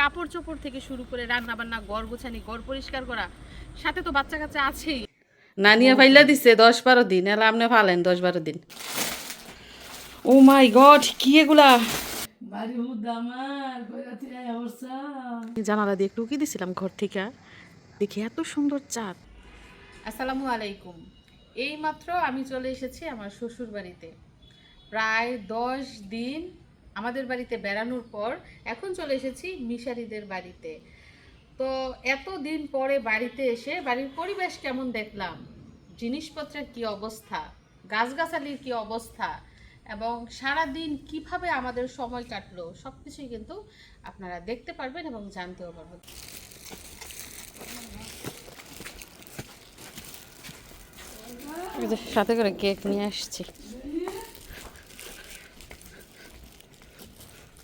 কাপড় চোপড় থেকে শুরু করে রান্না বান্না ঘর গোছানি ঘর পরিষ্কার করা সাথে তো বাচ্চা কাচ্চা আছেই। নানিয়া ফাইলা দিছে দশ বারো দিন এলা আপনি ফালেন দশ বারো দিন। ও মাই গড কি এগুলা? জানালা দিয়ে একটু উকি দিছিলাম ঘর থেকে। দেখি এত সুন্দর চাঁদ। আসসালামু আলাইকুম। এইমাত্র আমি চলে এসেছি আমার শ্বশুর বাড়িতে প্রায় দশ দিন আমাদের বাড়িতে বেড়ানোর পর এখন চলে এসেছি মিশারিদের বাড়িতে। তো এত দিন পরে বাড়িতে এসে বাড়ির পরিবেশ কেমন দেখলাম? জিনিসপত্রের কি অবস্থা? গাছগাছালির কি অবস্থা? এবং সারা দিন কীভাবে আমাদের সময় কাটলো? সব কিছুই কিন্তু আপনারা দেখতে পারবেন এবং জানতেও পারবেন। সাথে করে কেক নিয়ে আসছি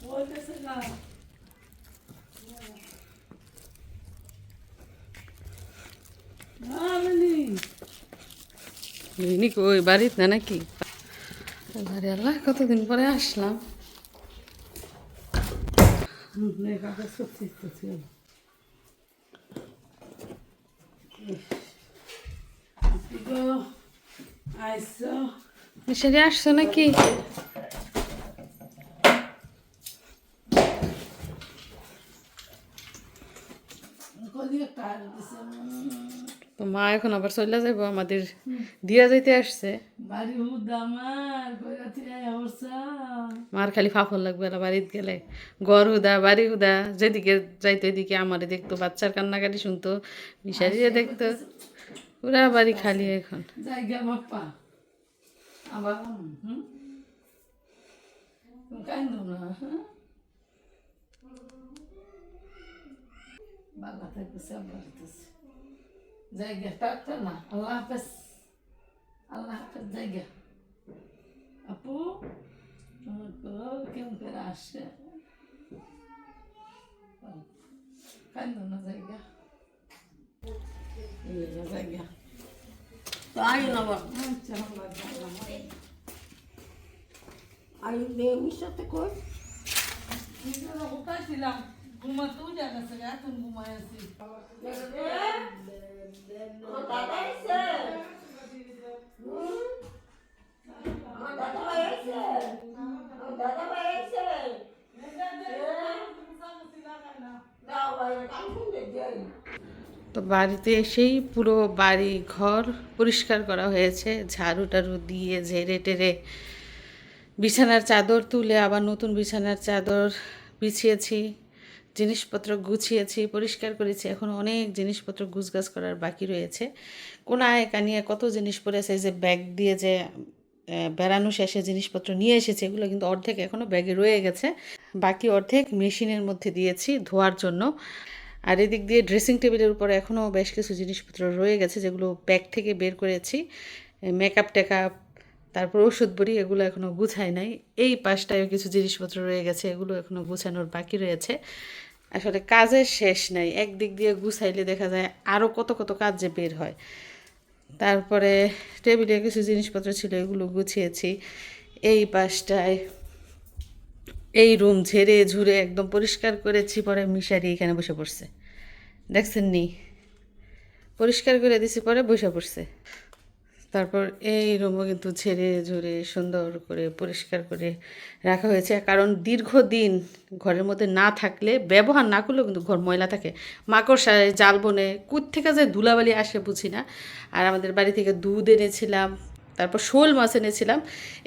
বলতেছে না না মানে রিনি কই? বাড়িতে না নাকি? বাড়ি আল্লাহ কতদিন পরে আসলাম? মিশারি আসছো নাকি কদিকে টায়ার দিছে তো মা এখন আবার চলে যাব আমাদের দিয়া যাইতে আসছে। মার খালি ফাফল লাগবে এলা বাড়িতে গেলে। ঘর হুদা বাড়ি হুদা যেদিকে যাইতো এদিকে আমারে দেখতো বাচ্চার কান্নাকাটি শুনতো মিশারিয়ে দেখতো। পুরা বাড়ি খালি এখন। আবার বাবা থাকতেছে আবার থাকতেছে জায়গা টাটা না আল্লাহ হাফেজ আল্লাহ হাফেজ জায়গা। আপু কেমন করে আসে? কান্দ না জায়গা। জায়গা। তো আয়ু না আয়ু দেবীর সাথে কই? কোথায় ছিলাম। ঘুমাতেও জায়গা ছিল এখন ঘুমাই আছি তো বাড়িতে এসেই পুরো বাড়ি ঘর পরিষ্কার করা হয়েছে। ঝাড়ু টাড়ু দিয়ে ঝেড়ে টেরে বিছানার চাদর তুলে আবার নতুন বিছানার চাদর বিছিয়েছি। জিনিসপত্র গুছিয়েছি, পরিষ্কার করেছি। এখন অনেক জিনিসপত্র গুছগাছ করার বাকি রয়েছে। কোনায় কানিয়ে কত জিনিস পড়েছে যে ব্যাগ দিয়ে যে বেড়ানো শেষে জিনিসপত্র নিয়ে এসেছে, এগুলো কিন্তু অর্ধেক এখনও ব্যাগে রয়ে গেছে। বাকি অর্ধেক মেশিনের মধ্যে দিয়েছি ধোয়ার জন্য। আর এদিক দিয়ে ড্রেসিং টেবিলের উপর এখনও বেশ কিছু জিনিসপত্র রয়ে গেছে, যেগুলো ব্যাগ থেকে বের করেছি। মেকআপ টেকআপ, তারপর ওষুধ বড়ি, এগুলো এখনও গুছায় নাই। এই পাশটায়ও কিছু জিনিসপত্র রয়ে গেছে, এগুলো এখনও গুছানোর বাকি রয়েছে। আসলে কাজের শেষ নাই। একদিক দিয়ে গুছাইলে দেখা যায় আরও কত কত কাজ যে বের হয়। তারপরে টেবিলে কিছু জিনিসপত্র ছিল, এগুলো গুছিয়েছি। এই পাশটায় এই রুম ঝেড়ে ঝুড়ে একদম পরিষ্কার করেছি, পরে মিশারি এখানে বসে পড়ছে। দেখছেন নি? পরিষ্কার করে দিছি, পরে বসে পড়ছে। তারপর এই রুমও কিন্তু ছেড়ে ঝুড়ে সুন্দর করে পরিষ্কার করে রাখা হয়েছে। কারণ দীর্ঘদিন ঘরের মধ্যে না থাকলে, ব্যবহার না করলেও কিন্তু ঘর ময়লা থাকে। মাকড়সায় জাল বনে কুত থেকে যে ধুলাবালি আসে বুঝি না। আর আমাদের বাড়ি থেকে দুধ এনেছিলাম, তারপর শোল মাছ এনেছিলাম,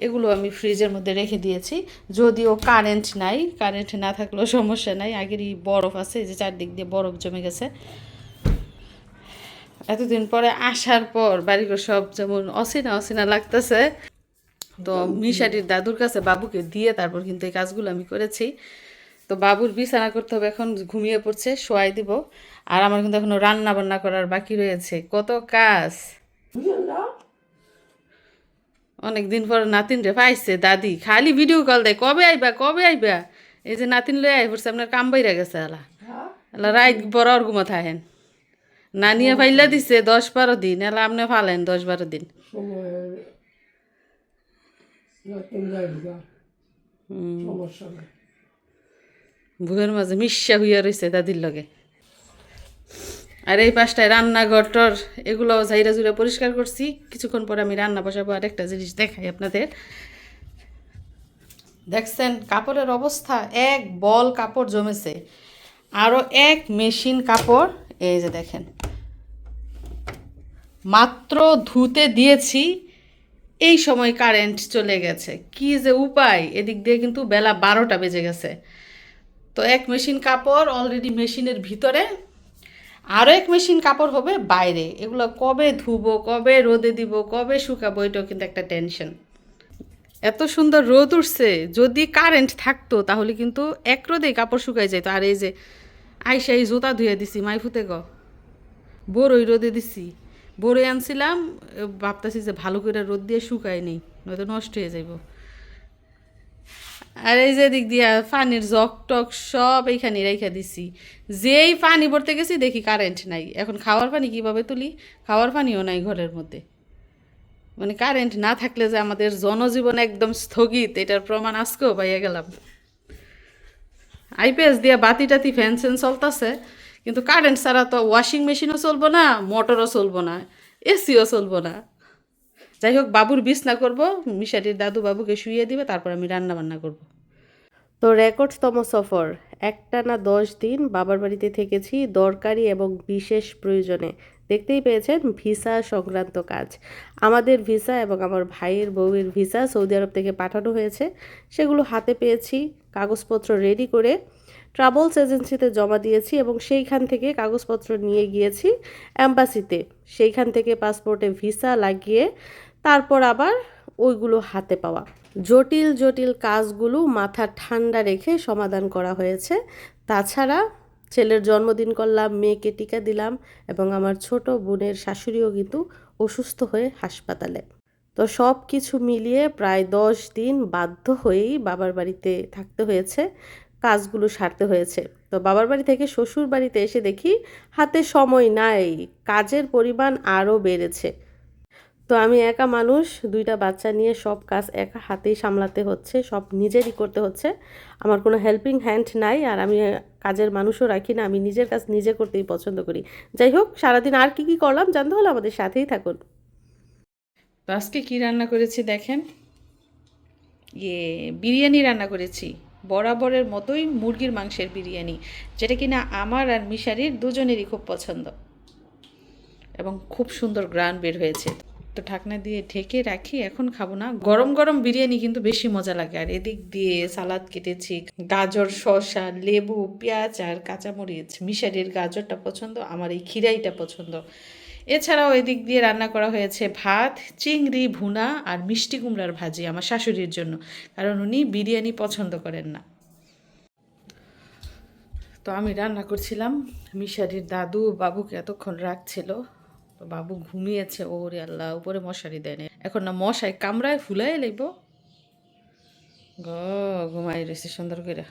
এগুলো আমি ফ্রিজের মধ্যে রেখে দিয়েছি। যদিও কারেন্ট নাই কারেন্ট না থাকলেও সমস্যা নাই। আগেরই বরফ আছে যে চারদিক দিয়ে বরফ জমে গেছে। এতদিন পরে আসার পর বাড়িঘর সব যেমন অচেনা অচেনা লাগতেছে। তো মিশাটির দাদুর কাছে বাবুকে দিয়ে তারপর কিন্তু এই কাজগুলো আমি করেছি। তো বাবুর বিছানা করতে হবে এখন ঘুমিয়ে পড়ছে শোয়াই দিব। আর আমার কিন্তু এখনও রান্না বান্না করার বাকি রয়েছে। কত কাজ। অনেক দিন পর নাতিন রে পাইছে দাদি। খালি ভিডিও কল দেয় কবে আইবা কবে আইবা? এই যে নাতিন লই আই পড়ছে আপনার কাম বাইরে গেছে আলা। হ্যাঁ? এলা রাত বড় আর ঘুমা থাকেন নানিয়া ফাইলা দিছে দশ বারো দিন এলা আপনি ফালেন দশ বারো দিন। বুয়ের মাঝে মিশা হইয়া রয়েছে দাদির লগে। আর এই পাশটায় রান্নাঘরটর এগুলো ঝাইরা জুড়ে পরিষ্কার করছি। কিছুক্ষণ পরে আমি রান্না বসাবো আর একটা জিনিস দেখাই আপনাদের। দেখছেন কাপড়ের অবস্থা এক বল কাপড় জমেছে। আরও এক মেশিন কাপড় এই যে দেখেন। মাত্র ধুতে দিয়েছি, এই সময় কারেন্ট চলে গেছে। কি যে উপায়, এদিক দিয়ে কিন্তু বেলা বারোটা বেজে গেছে। তো এক মেশিন কাপড় অলরেডি মেশিনের ভিতরে আরও এক মেশিন কাপড় হবে বাইরে। এগুলো কবে ধুবো, কবে রোদে দিব, কবে শুকাবো, এটাও কিন্তু একটা টেনশন এত সুন্দর রোদ উঠছে, যদি কারেন্ট থাকতো, তাহলে কিন্তু এক রোদেই কাপড় শুকাই যেত আর এই যে আইসা এই জুতা ধুয়ে দিছি মাইফুতে গ। বড়ই রোদে দিছি। বড়ই আনছিলাম ভাবতাছি যে ভালো করে রোদ দিয়ে শুকাই নেই, নয়তো নষ্ট হয়ে যাইব। আর এই যে দিক দিয়া পানির জক টক সব এইখানে রেখে দিছি। যেই পানি ভরতে গেছি, দেখি কারেন্ট নাই। এখন খাওয়ার পানি কীভাবে তুলি? খাওয়ার পানিও নাই ঘরের মধ্যে। মানে কারেন্ট না থাকলে যে আমাদের জনজীবন একদম স্থগিত, এটার প্রমাণ আজকেও পাইয়া গেলাম। আইপিএস দিয়ে বাতি টাতি ফ্যান ফ্যান চলতেছে, কিন্তু কারেন্ট ছাড়া তো ওয়াশিং মেশিনও চলবো না মোটরও চলবো না এসিও চলবো না। যাই হোক, বাবুর বিছনা করব মিশারির দাদু বাবুকে শুয়ে দিবে, তারপর আমি রান্না বান্না করব। তো রেকর্ডতম সফর একটা না দশ দিন বাবার বাড়িতে থেকেছি, দরকারি এবং বিশেষ প্রয়োজনে। দেখতেই পেয়েছেন ভিসা সংক্রান্ত কাজ। আমাদের ভিসা এবং আমার ভাইয়ের বউয়ের ভিসা সৌদি আরব থেকে পাঠানো হয়েছে। সেগুলো হাতে পেয়েছি, কাগজপত্র রেডি করে ট্রাভেলস এজেন্সিতে জমা দিয়েছি এবং সেইখান থেকে কাগজপত্র নিয়ে গিয়েছি অ্যাম্বাসিতে সেইখান থেকে পাসপোর্টে ভিসা লাগিয়ে তারপর আবার ওইগুলো হাতে পাওয়া। জটিল জটিল কাজগুলো মাথা ঠান্ডা রেখে সমাধান করা হয়েছে। তাছাড়া ছেলের জন্মদিন করলাম, মেয়েকে টিকা দিলাম এবং আমার ছোট বোনের শাশুড়িও কিন্তু অসুস্থ হয়ে হাসপাতালে। তো সব কিছু মিলিয়ে প্রায় দশ দিন বাধ্য হয়েই বাবার বাড়িতে থাকতে হয়েছে, কাজগুলো সারতে হয়েছে। তো বাবার বাড়ি থেকে শ্বশুর বাড়িতে এসে দেখি হাতে সময় নাই, কাজের পরিমাণ আরও বেড়েছে। তো আমি একা মানুষ, দুইটা বাচ্চা নিয়ে সব কাজ একা হাতেই সামলাতে হচ্ছে, সব নিজেরই করতে হচ্ছে। আমার কোনো হেল্পিং হ্যান্ড নাই আর আমি কাজের মানুষও রাখি না, আমি নিজের কাজ নিজে করতেই পছন্দ করি। যাই হোক, সারাদিন আর কি কি করলাম জানতে হলে আমাদের সাথেই থাকুন। তো আজকে কী রান্না করেছি দেখেন? ইয়ে বিরিয়ানি রান্না করেছি। বরাবরের মতোই মুরগির মাংসের বিরিয়ানি, যেটা কিনা আমার আর মিশারির দুজনেরই খুব পছন্দ। এবং খুব সুন্দর গ্রান বের হয়েছে। তো ঢাকনা দিয়ে ঢেকে রাখি, এখন খাব না। গরম গরম বিরিয়ানি কিন্তু বেশি মজা লাগে। আর এদিক দিয়ে সালাদ কেটেছি, গাজর, শসা, লেবু, পেঁয়াজ আর কাঁচামরিচ। মিশারির গাজরটা পছন্দ, আমার এই খিরাইটা পছন্দ। এছাড়াও এদিক দিয়ে রান্না করা হয়েছে ভাত, চিংড়ি, ভুনা আর মিষ্টি কুমড়ার ভাজি আমার শাশুড়ির জন্য, কারণ উনি বিরিয়ানি পছন্দ করেন না। তো আমি রান্না করছিলাম, মিশারির দাদু বাবুকে এতক্ষণ রাখছিল। তো বাবু ঘুমিয়েছে, ওরে আল্লাহ, উপরে মশারি দেয়। এখন না মশাই কামড়ায় ফুলাই লাগব গ ঘুমাই রয়েছে সুন্দর করে।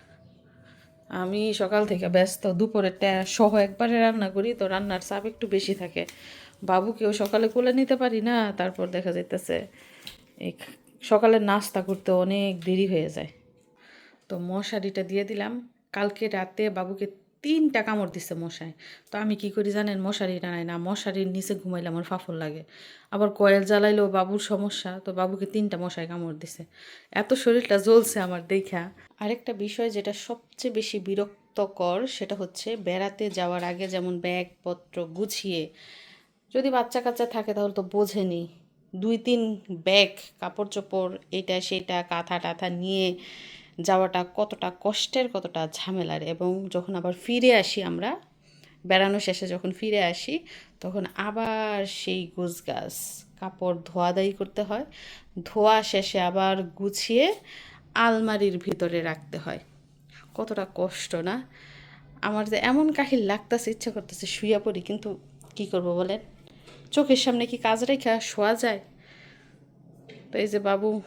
আমি সকাল থেকে ব্যস্ত দুপুরেরটা সহ একবারে রান্না করি, তো রান্নার চাপ একটু বেশি থাকে। বাবুকেও সকালে কোলে নিতে পারি না, তারপর দেখা যাইতেছে সকালে নাস্তা করতে অনেক দেরি হয়ে যায়। তো মশারিটা দিয়ে দিলাম। কালকে রাতে বাবুকে তিনটা কামড় দিছে মশায়। তো আমি কি করি জানেন মশারি টানাই না, মশারির নিচে ঘুমাইলে আমার ফাফর লাগে। আবার কয়েল জ্বালাইলেও বাবুর সমস্যা, তো বাবুকে তিনটা মশায় কামড় দিছে। এত শরীরটা জ্বলছে আমার দেখা। আরেকটা বিষয় যেটা সবচেয়ে বেশি বিরক্তকর, সেটা হচ্ছে বেড়াতে যাওয়ার আগে যেমন ব্যাগপত্র গুছিয়ে, যদি বাচ্চা কাচ্চা থাকে তাহলে তো বোঝেনি। দুই তিন ব্যাগ কাপড় চোপড় এটা সেটা কাঁথা টাথা নিয়ে যাওয়াটা কতটা কষ্টের, কতটা ঝামেলার এবং যখন আবার ফিরে আসি আমরা, বেড়ানো শেষে যখন ফিরে আসি, তখন আবার সেই গাছ কাপড় ধোয়াদাই করতে হয়, ধোয়া শেষে আবার গুছিয়ে আলমারির ভিতরে রাখতে হয়। কতটা কষ্ট না? আমার যে এমন কাহিল লাগতেছে, ইচ্ছা করতেছে শুয়ে পড়ি, কিন্তু কি করব বলেন? চোখের সামনে কি কাজ রেখা শোয়া যায়? তো এই যে বাবু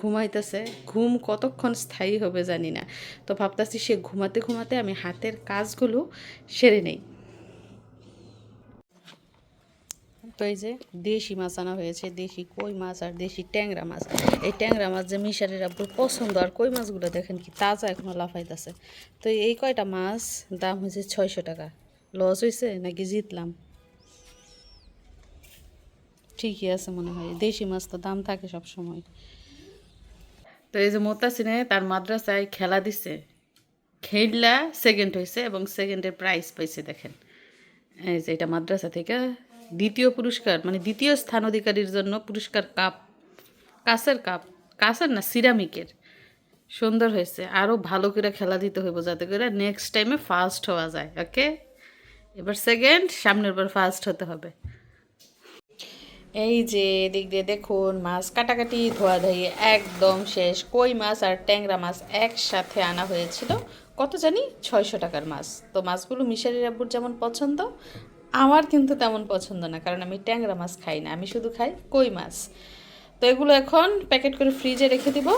ঘুমাইতেছে, ঘুম কতক্ষণ স্থায়ী হবে জানি না। তো ভাবতেছি সে ঘুমাতে ঘুমাতে আমি হাতের কাজগুলো সেরে নেই। তো এই যে দেশি মাছ আনা হয়েছে, দেশি কই মাছ আর দেশি ট্যাংরা মাছ। এই ট্যাংরা মাছ যে মিশারির আব্বুর পছন্দ, আর কই মাছগুলো দেখেন কি তাজা এখনও লাফাইতেছে। তো এই কয়টা মাছ, দাম হয়েছে ছয়শো টাকা। লস হয়েছে নাকি জিতলাম? ঠিকই আছে মনে হয়, দেশি মাছ তো দাম থাকে সব সময় তো এই যে মোতাসিনে তার মাদ্রাসায় খেলা দিছে। খেললা সেকেন্ড হয়েছে এবং সেকেন্ডের প্রাইজ পাইছে, দেখেন। এই যে এটা মাদ্রাসা থেকে দ্বিতীয় পুরস্কার মানে দ্বিতীয় স্থান অধিকারীর জন্য পুরস্কার কাপ কাঁচের কাপ কাঁচের না সিরামিকের। সুন্দর হয়েছে। আরও ভালো করে খেলা দিতে হইব যাতে করে নেক্সট টাইমে ফার্স্ট হওয়া যায় ওকে এবার সেকেন্ড সামনের বার ফার্স্ট হতে হবে। এই যে দিক দিয়ে দেখুন, মাছ কাটাকাটি, ধোয়াধুয়ি একদম শেষ। কই মাছ আর ট্যাংরা মাছ একসাথে আনা হয়েছিল। কত জানি? ছয়শো টাকার মাছ। তো মাছগুলো মিশারি আব্বুর যেমন পছন্দ, আমার কিন্তু তেমন পছন্দ না, কারণ আমি ট্যাংরা মাছ খাই না, আমি শুধু খাই কই মাছ। তো এগুলো এখন প্যাকেট করে ফ্রিজে রেখে দিব।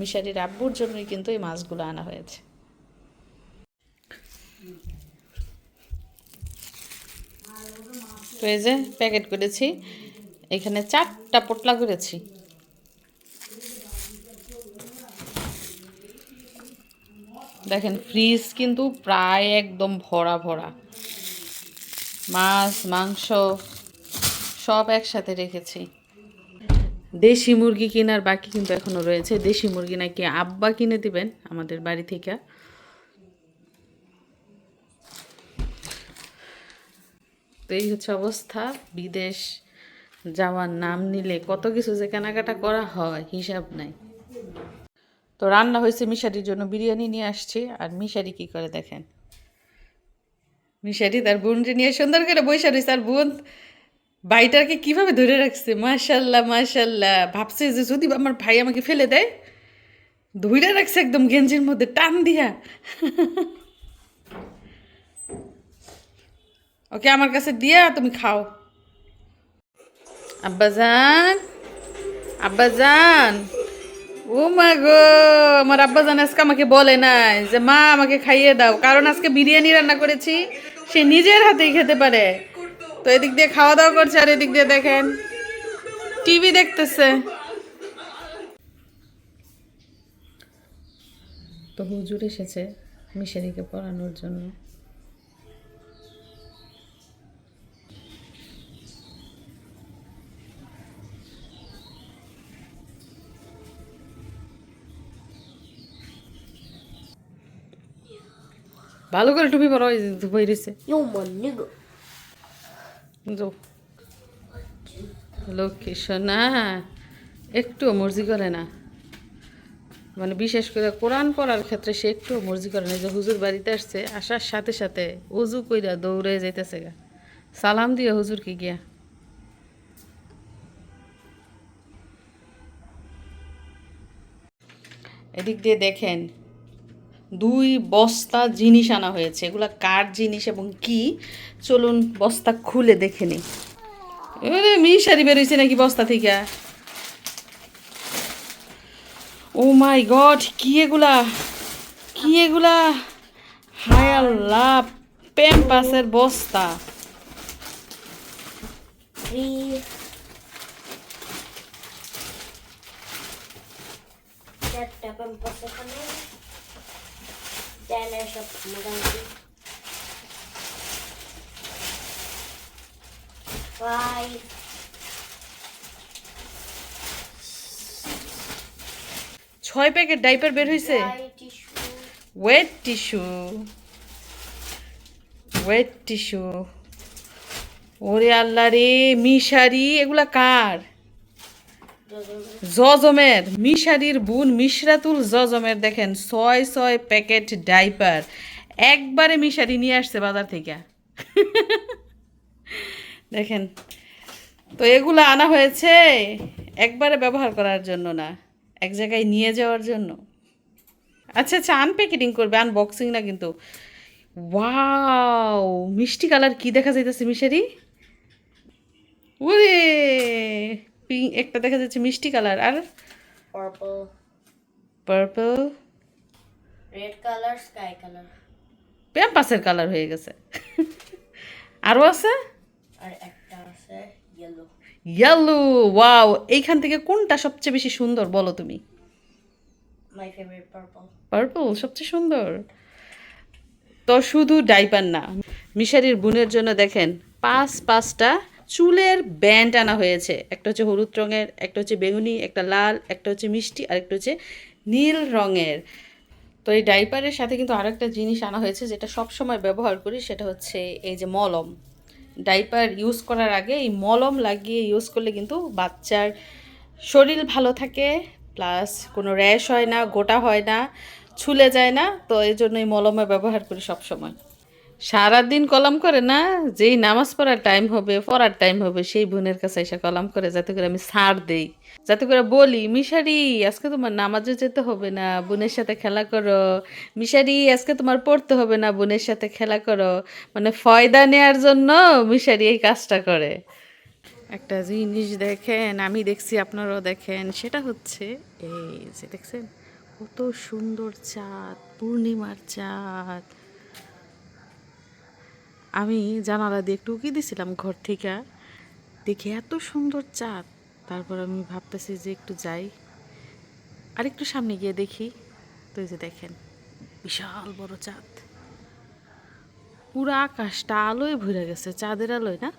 মিশারির আব্বুর জন্যই কিন্তু এই মাছগুলো আনা হয়েছে। তো এই যে প্যাকেট করেছি। এখানে চারটা পোটলা করেছি। দেখেন, ফ্রিজ কিন্তু প্রায় একদম ভরা ভরা। মাছ, মাংস সব একসাথে রেখেছি। দেশি মুরগি কেনার বাকি কিন্তু এখনও রয়েছে। দেশি মুরগি নাকি আব্বা কিনে দিবেন আমাদের বাড়ি থেকে। তো এই হচ্ছে অবস্থা। বিদেশ যাওয়ার নাম নিলে কত কিছু যে কেনাকাটা করা হয়, হিসাব নাই। তো রান্না হয়েছে মিশারির জন্য বিরিয়ানি নিয়ে আসছি, আর মিশারি কি করে দেখেন? মিশারি তার বোনটি নিয়ে সুন্দর করে বৈশা রয়েছে, আর বোন বাইটাকে কীভাবে ধরে রাখছে? মাশাল্লাহ মাশাল্লাহ। ভাবছে যে যদি আমার ভাই আমাকে ফেলে দেয় ধরে রাখছে একদম গেঞ্জির মধ্যে, টান দিয়া। ওকে আমার কাছে দিয়া, তুমি খাও। আব্বাজান? আব্বাজান? ও মা গো, আমার আব্বাজান আজকে আমাকে বলে নাই যে, মা, আমাকে খাইয়ে দাও। কারণ আজকে বিরিয়ানি রান্না করেছি, সে নিজের হাতেই খেতে পারে। তো এদিক দিয়ে খাওয়া দাওয়া করছে আর এদিক দিয়ে দেখেন, টিভি দেখতেছে। তো হুজুর এসেছে মিশারিকে পড়ানোর জন্য। ভালো করে টুপি পরা ধুপাই রয়েছে। লক্ষ্মী সোনা একটুও মর্জি করে না। মানে বিশেষ করে কোরআন পড়ার ক্ষেত্রে সে একটু মর্জি করে না। যে হুজুর বাড়িতে আসছে আসার সাথে সাথে উজু কইরা দৌড়ে যাইতেছে গা। সালাম দিয়ে হুজুরকে গিয়া। এদিক দিয়ে দেখেন দুই বস্তা জিনিস আনা হয়েছে। এগুলা কার জিনিস এবং কি? চলুন বস্তা খুলে দেখে নিই। এবারে মিশারি বেরোইছে নাকি বস্তা থেকে? ও মাই গড, কি এগুলা? কি এগুলা? হায় প্যাম্পাসের বস্তা। চারটা পাম্পাস ফাইভ ছয় প্যাকেট ডাইপার বের হয়েছে ওয়েট টিস্যু ওয়েট টিস্যু ওরে আল্লাহ রে, মিশারি, এগুলা কার? জজমের, মিশারির বোন মিশরাতুল জজমের দেখেন ছয় ছয় প্যাকেট ডাইপার। একবারে মিশারি নিয়ে আসছে বাজার থেকে। দেখেন, তো এগুলো আনা হয়েছে একবারে ব্যবহার করার জন্য না, এক জায়গায় নিয়ে যাওয়ার জন্য। আচ্ছা আচ্ছা আনপ্যাকেটিং করবে আনবক্সিং না কিন্তু। ওয়াও, মিষ্টি কালার কি দেখা যাইতেছে মিশারি? ওরে! পিঙ্ক একটা দেখা যাচ্ছে মিষ্টি কালার আর purple purple red colour sky colour প্যাম্পাসের colour হয়ে গেছে। আরও আছে? আর একটা আছে yellow. ইয়েলো ওয়াও এইখান থেকে কোনটা সবচেয়ে বেশি সুন্দর বলো তুমি? My favorite purple. পার্পল সবচেয়ে সুন্দর। তো শুধু ডাইপার না মিশারির বোনের জন্য দেখেন পাঁচ পাঁচটা চুলের ব্যান্ড আনা হয়েছে। একটা হচ্ছে হলুদ রঙের, একটা হচ্ছে বেগুনি, একটা লাল, একটা হচ্ছে মিষ্টি আর একটা হচ্ছে নীল রঙের। তো এই ডাইপারের সাথে কিন্তু আরও একটা জিনিস আনা হয়েছে যেটা সব সময় ব্যবহার করি, সেটা হচ্ছে এই যে মলম। ডাইপার ইউজ করার আগে এই মলম লাগিয়ে ইউজ করলে কিন্তু বাচ্চার শরীর ভালো থাকে, প্লাস কোনো র্যাশ হয় না, গোটা হয় না, ছুলে যায় না। তো এই জন্য এই মলমে ব্যবহার করি সব সময় সারাদিন কলাম করে না, যেই নামাজ পড়ার টাইম হবে, পড়ার টাইম হবে, সেই বোনের কাছে এসে কলাম করে, যাতে করে আমি ছাড় দেই। যাতে করে বলি, মিশারি, আজকে তোমার নামাজে যেতে হবে না, বোনের সাথে খেলা করো। মিশারি, আজকে তোমার পড়তে হবে না, বোনের সাথে খেলা করো। মানে ফয়দা নেয়ার জন্য মিশারি এই কাজটা করে। একটা জিনিস দেখেন, আমি দেখছি, আপনারাও দেখেন, সেটা হচ্ছে, এই যে দেখছেন, কত সুন্দর চাঁদ, পূর্ণিমার চাঁদ। আমি জানালা দিয়ে একটু উকি দিছিলাম ঘর থেকে। দেখে এত সুন্দর চাঁদ। তারপর আমি ভাবতেছি যে একটু যাই। আর একটু সামনে গিয়ে দেখি। তো যে দেখেন, বিশাল বড় চাঁদ। পুরো আকাশটা আলোয় ভরে গেছে, চাঁদের আলোয় না?